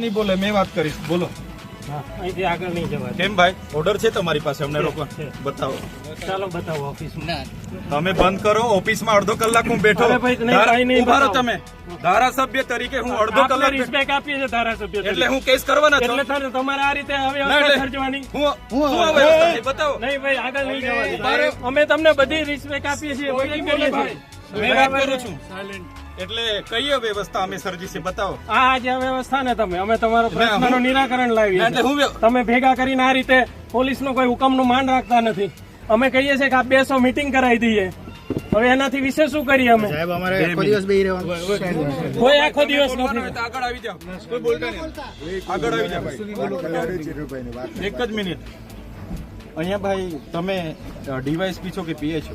નહીં બોલે મેં વાત કરીશ બોલો. અહીંથી આગળ નહીં જવા કેમ ભાઈ? ઓર્ડર છે તમારી પાસે અમને લોકો? બતાવો. ચાલો બતાવો ઓફિસમાં. તમે બંધ કરો ઓફિસમાં અડધો કલાક હું બેઠો. અરે ભાઈ, નહીં, ધારા- કાંઈ નહીં ઊભા રહો તમે. ધારાસભ્ય તરીકે હું અડધો કલાક બેઠો. રિસ્પેક્ટ આપીએ ધારાસભ્ય એટલે હું કેસ કરવાના છો. એટલે તમારે આ રીતે હવે ના, હું હું આ બતાવો. નહીં ભાઈ આગળ નહીં જવા ઊભા રહો. દીધા. અમે તમને બધી રિસ્પેક્ટ આપીએ છીએ. મેં વાત કરું છું. એટલે કઈ વ્યવસ્થા અમે સર્જી છે બતાવો. આ જે વ્યવસ્થા ને તમે. અમે તમારો પ્રશ્નનું નિરાકરણ લાવીએ એટલે હું તમે ભેગા કરીને આ રીતે પોલીસનો કોઈ હુકમનું માન રાખતા નથી. અમે કહીએ છીએ કે આ બેસો મીટિંગ કરાવી દઈએ. હવે એનાથી વિશે શું કરીએ અમે? સાહેબ અમારે આખો દિવસ બેહી રહેવાનું કોઈ આખો દિવસ નથી. આગળ આવી જાઓ. કોઈ બોલતા નહીં. આગળ આવી જાઓ. એક જ મિનિટ. અહીંયા ભાઈ તમે ડીવાયસપી છો કે પીએ છો?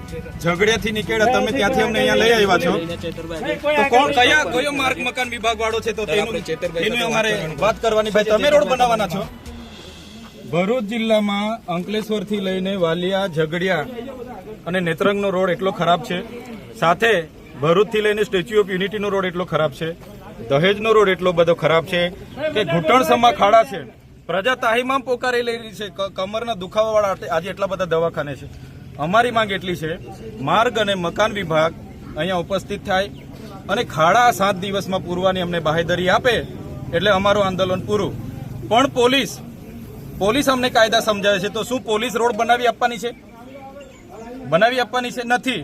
ઝઘડિયાથી નીકળ્યા તમે ત્યાંથી અમને અહીંયા લઈ આવ્યા છો? તો કોણ કયા કયો માર્ગ મકાન વિભાગ વાળો છે તો તેનું એનું અમારે વાત કરવાની ભાઈ તમે રોડ બનાવવાના છો? ભરૂચ જિલ્લામાં અંકલેશ્વરથી લઈને વાલિયા ઝઘડિયા અને નેત્રંગનો રોડ એટલો ખરાબ છે. સાથે ભરૂચથી લઈને સ્ટેચ્યુ ઓફ યુનિટીનો રોડ એટલો ખરાબ છે. દહેજનો રોડ એટલો બધો ખરાબ છે કે ઘૂંટણસમા ખાડા છે. પ્રજા તાહીમામ પોકારી લેલી છે. ક- કમરના દુખાવાવાળા આજે એટલા બધા દવાખાને છે. અમારી માંગ એટલી છે, માર્ગ અને મકાન વિભાગ અહીંયા ઉપસ્થિત થાય અને ખાડા સાત દિવસમાં પૂરવાની અમને બાહેદરી આપે એટલે અમારું આંદોલન પૂરું. પણ પોલીસ પોલીસ અમને કાયદા સમજાવે છે, તો શું પોલીસ રોડ બનાવી આપવાની છે? બનાવી આપવાની છે નથી.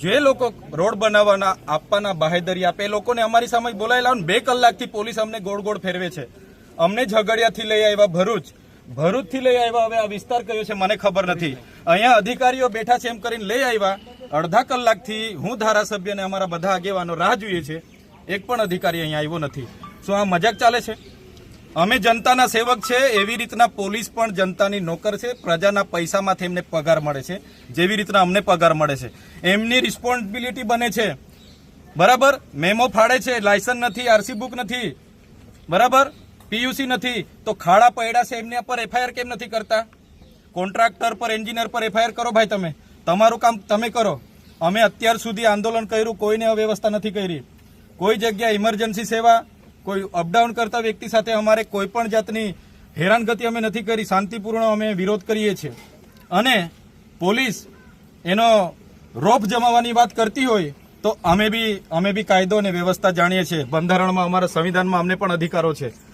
જે લોકો રોડ બનાવવાના, આપવાના બાહેદરી આપે, એ લોકોને અમારી સામે બોલાયેલા બે કલાકથી પોલીસ અમને ગોળ ગોળ ફેરવે છે. અમને ઝઘડિયાથી લઈ આવ્યા ભરૂચ. ભરૂચથી લઈ આવ્યા. હવે આ વિસ્તાર કયો છે મને ખબર નથી. અહીંયા અધિકારીઓ બેઠા છે એમ કરીને લઈ આવ્યા. અડધા કલાકથી હું ધારાસભ્ય અને અમારા બધા આગેવાનો રાહ જોઈએ છે. એક પણ અધિકારી અહીંયા આવ્યો નથી. શું આ મજાક ચાલે છે? અમે જનતાના સેવક છે. એવી રીતના પોલીસ પણ જનતાની નોકર છે. પ્રજાના પૈસામાંથી એમને પગાર મળે છે. જેવી રીતના અમને પગાર મળે છે. એમની રિસ્પોન્સિબિલિટી બને છે. બરાબર? મેમો ફાડે છે. લાયસન્સ નથી આરસી બુક નથી. બરાબર? પીયુસી નથી, તો ખાડા પૈડા છે એમને પર એફઆઈઆર કેમ નથી કરતા? કોન્ટ્રાક્ટર પર, એન્જિનિયર પર એફઆઈઆર કરો ભાઈ તમે. તમારું કામ તમે કરો. અમે અત્યાર સુધી આંદોલન કર્યું, કોઈને અવ્યવસ્થા નથી કરી. કોઈ જગ્યાએ ઇમરજન્સી સેવા, કોઈ અપડાઉન કરતા વ્યક્તિ સાથે અમારે કોઈ પણ જાતની હેરાનગતિ અમે નથી કરી, શાંતિપૂર્ણ અમે વિરોધ કરીએ છીએ. અને પોલીસ એનો રોપ જમાવવાની વાત કરતી હોય, તો અમે બી અમે બી કાયદો અને વ્યવસ્થા જાણીએ છીએ. બંધારણમાં અમારા સંવિધાનમાં અમને પણ અધિકારો છે.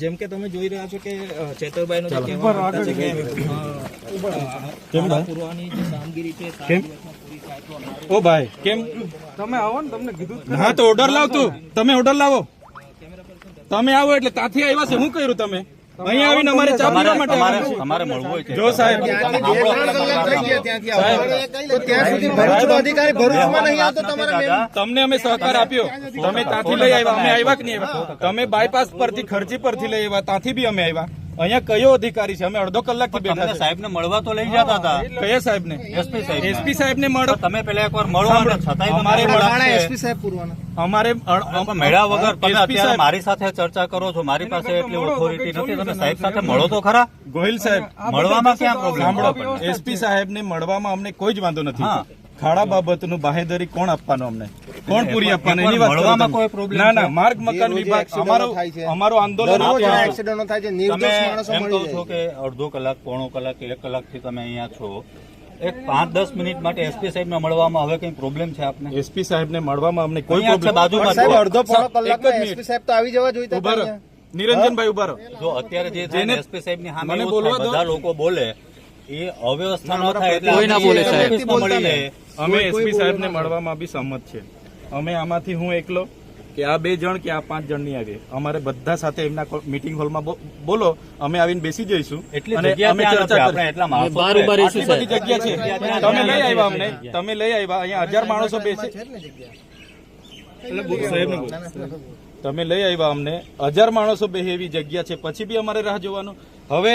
જેમ કે તમે જોઈ રહ્યા છો કે ચેતરભાઈ નો પૂરવાની જે કામગીરી છે સાત દિવસમાં પૂરી થાય તો ઓ ભાઈ કેમ? તમે આવો ને તમને કીધું હા તો ઓર્ડર લાવ તું તમે ઓર્ડર લાવો. તમે આવો એટલે ત્યાંથી આવ્યા છે. શું કર્યું તમે? અહીંયા આવીને અમારે ચા પીવા માટે. અમારે મળવું હોય જો સાહેબ. તમારે તમને અમે સહકાર આપ્યો. તમે ત્યાંથી લઈ આવ્યા. અમે આવ્યા કે નહીં આવ્યા? તમે બાયપાસ પરથી ખર્ચી પરથી લઈ આવ્યા. ત્યાંથી બી અમે આવ્યા. અહીંયા કયો અધિકારી છે? અમે અડધો કલાકથી બેઠા સાહેબ ને મળવા તો લઈ જતા હતા. કયા સાહેબ ને એસપી સાહેબ એસપી સાહેબ ને મળો તમે પેલા એકવાર મળો અને છતાંય અમારે એસપી સાહેબ પૂરવાના. અમારે મેળા વગર તમે અત્યારે મારી સાથે ચર્ચા કરો છો મારી પાસે એટલી ઓથોરિટી નથી. તમે સાહેબ સાથે મળો તો ખરા? ગોહિલ સાહેબ મળવામાં ક્યાં પ્રોબ્લેમ એસપી સાહેબ ને મળવામાં અમને કોઈ જ વાંધો નથી. હા. ખાડા બાબતનું બાહેદરી કોણ આપવાનું અમને? કોણ પૂરી આપવાનું? એની વાત કોઈ પ્રોબ્લેમ ના ના માર્ગ મકાન વિભાગ અમારો અમારો આંદોલન. એક્સિડન્ટો થાય છે નિર્દોષ માણસો એમ કહો છો કે અડધો કલાક પોણો કલાક એક કલાકથી તમે અહીંયા છો. એક પાંચ દસ મિનિટ માટે એસપી સાહેબને મળવામાં હવે કઈ પ્રોબ્લેમ છે આપને? એસપી સાહેબ ને મળવામાં અમને કોઈ પ્રોબ્લેમ બાજુમાં સાહેબ અડધો પોણો મિનિટ. એસપી સાહેબ તો આવી જવા જોઈતા. નિરંજનભાઈ ઊભા રહો. જો અત્યારે જે જેને- એસપી સાહેબની સામે બોલવા બધા લોકો બોલે એ અવ્યવસ્થા ન થાય એટલે કોઈ ના બોલે સાહેબ. અમે એસપી સાહેબને મળવામાં બી સંમત છે. અમે આમાંથી હું એકલો કે આ બે જણ કે આ પાંચ જણ નહીં આવીએ અમારે બધા સાથે એમના મીટિંગ હોલમાં બોલો અમે આવીને બેસી જઈશું. એટલી અને અમે જગ્યા છે. તમે લઈ આવ્યા અમને. તમે લઈ આવ્યા. અહીંયા હજાર માણસો બેસે. તમે લઈ આવ્યા અમને. હજાર માણસો બે એવી જગ્યા છે. પછી બી અમારે રાહ જોવાનું. હવે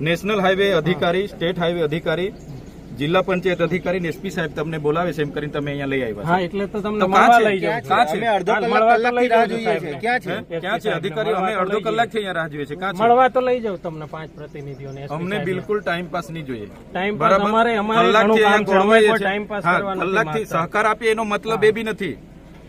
નેશનલ હાઈવે અધિકારી સ્ટેટ હાઈવે અધિકારી જિલ્લા પંચાયત અધિકારી ને એસપી સાહેબ તમને બોલાવે છે એમ કરીને તમે અહીંયા લઈ આવ્યા હા એટલે તો તમને મળવા લઈ જાવ કાં છે? અડધો કલાક લઈ રાહ જોઈએ છે. ક્યાં છે? ક્યાં છે? અધિકારી અમે અડધો કલાકથી અહીંયા રાહ જોઈએ છે. ક્યાં છે? મળવા તો લઈ જાવ તમને પાંચ પ્રતિનિધિઓને અમને બિલકુલ ટાઈમ પાસ નહીં જોઈએ. ટાઈમ પાસ અમારે અમારે કામ છે. ટાઈમ પાસ કરવાનો નથી કલાકથી સહકાર આપીએ એનો મતલબ એ બી નથી.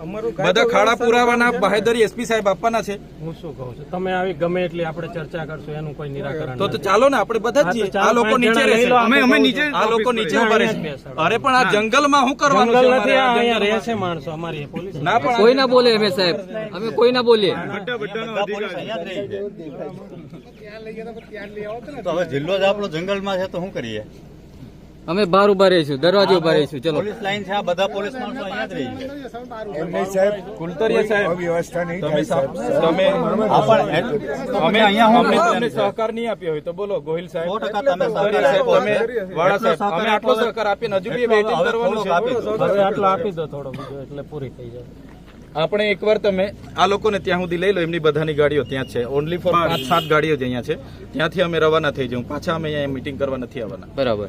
બધા ખાડા પુરાવાના બાહેદરી એસપી સાહેબ આપવાના છે. હું શું કહું છું? તમે આવી ગમે એટલી આપણે ચર્ચા કરશું એનું કોઈ નિરાકરણ તો તો ચાલો ને આપણે બધા જ જઈએ. આ લોકો નીચે રહેશે. અમે અમે નીચે આ લોકો નીચે ઊભા રહેશે. અરે પણ આ જંગલમાં શું કરવાનું છે જંગલ નથી અહીંયા રહે છે માણસો. અમારી પોલીસ. ના પણ કોઈ ના બોલે અમે સાહેબ. અમે કોઈ ના બોલીએ. તો હવે જિલ્લો જ આપણો જંગલમાં છે તો શું કરીએ? અમે બહાર ઊભા રહીશું દરવાજે ઊભા રહીશું ચલો. પોલીસ લાઈન છે આ બધા પોલીસ માણસો અહીંયા જ રહી છે. કુલતરીયા સાહેબ વ્યવસ્થા નહીં તમે આ પણ અમે અહીંયા અમને તમને સહકાર નહીં આપ્યો હોય તો બોલો ગોહિલ સાહેબ. 100% તમે સહકાર સાહેબ, આપ્યો તમે. વાળા સાહેબ અમે આટલો સહકાર આપીને હજુ બી વેઇટિંગ કરવાનું છે. હવે આટલો આપી દો થોડો બીજો એટલે પૂરી થઈ જાય. આપણે એકવાર તમે આ લોકોને ત્યાં સુધી લઈ લો એમની બધાની ગાડીઓ ત્યાં છે. ઓનલી ફોર પાંચ સાત ગાડીઓ જ અહીંયા છે. ત્યાંથી અમે રવાના થઈ જવું પાછા અમે અહીંયા મીટિંગ કરવા નથી આવવાના. બરાબર.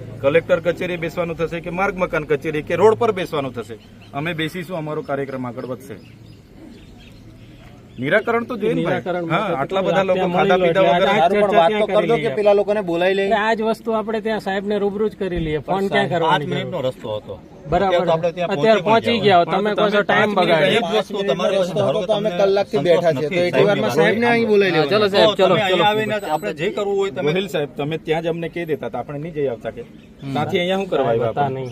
કલેક્ટર કચેરી બેસવાનું થશે કે માર્ગ મકાન કચેરી કે રોડ પર બેસવાનું થશે? અમે બેસીશું, અમારો કાર્યક્રમ આગળ વધશે. નિરાકરણ તો જોઈએ નિરાકરણ આટલા બધા લોકો ખાધા પીધા વગર પણ વાત તો ચર્ચા કરી દો ક્યાં કે પેલા લોકોને બોલાવી લઈએ એટલે આ જ વસ્તુ આપણે ત્યાં સાહેબ ને રૂબરૂ જ કરી લઈએ. ફોન ક્યાં કરવાની મિનિટનો? રસ્તો હતો. બરાબર. અત્યારે પહોંચી ગયા તમે કહો છો ટાઈમ બગાડે. એક વસ્તુ તમારે ધારો કે તો અમે કલાકથી બેઠા છે તો એટલી વારમાં સાહેબને અહીં બોલાવી હા, ચલો સાહેબ ચલો ચલો. આપણે જે કરવું હોય તમે સાહેબ તમે ત્યાં જ અમને કહી દેતા આપણે નહીં જઈ આવતા કે. ત્યાંથી અહીંયા શું કરવા આવ્યા નહીં.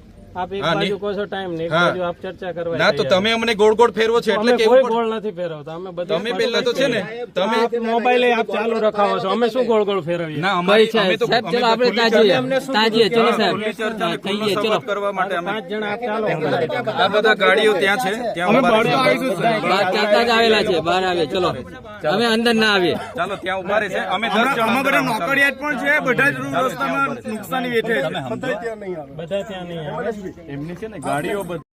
આપ એક બાજુ કહો છો ટાઈમ ને એક બાજુ આપ ચર્ચા કરવા ના તો તમે અમને ગોળ ગોળ ફેરવો છો એટલે અમે કેવું કોઈ ગોળ નથી ફેરવતા અમે બધા તમે પહેલા તો છે ને તમે મોબાઈલ આપ ચાલુ રખાવો છો અમે શું ગોળ ગોળ ફેરવીએ ના અમારી છે અમે તો સાહેબ ચલો આપણે ત્યાં જઈએ ચલો સાહેબ કહીએ ચલો કરવા માટે અમે પાંચ જણા આપ ચાલો આ બધા ગાડીઓ ત્યાં છે ત્યાં રહેશે. બહાર ચાલતા જ આવેલા છે બહાર આવે ચલો અમે અંદર ના આવીએ. ચાલો ત્યાં ઊભા રહેશે અમે નોકરિયાત પણ છે બધા જ રસ્તામાં નુકસાની વેઠે છે. બધા ત્યાં નહીં આવે. એમની છે ને ગાડીઓ બધી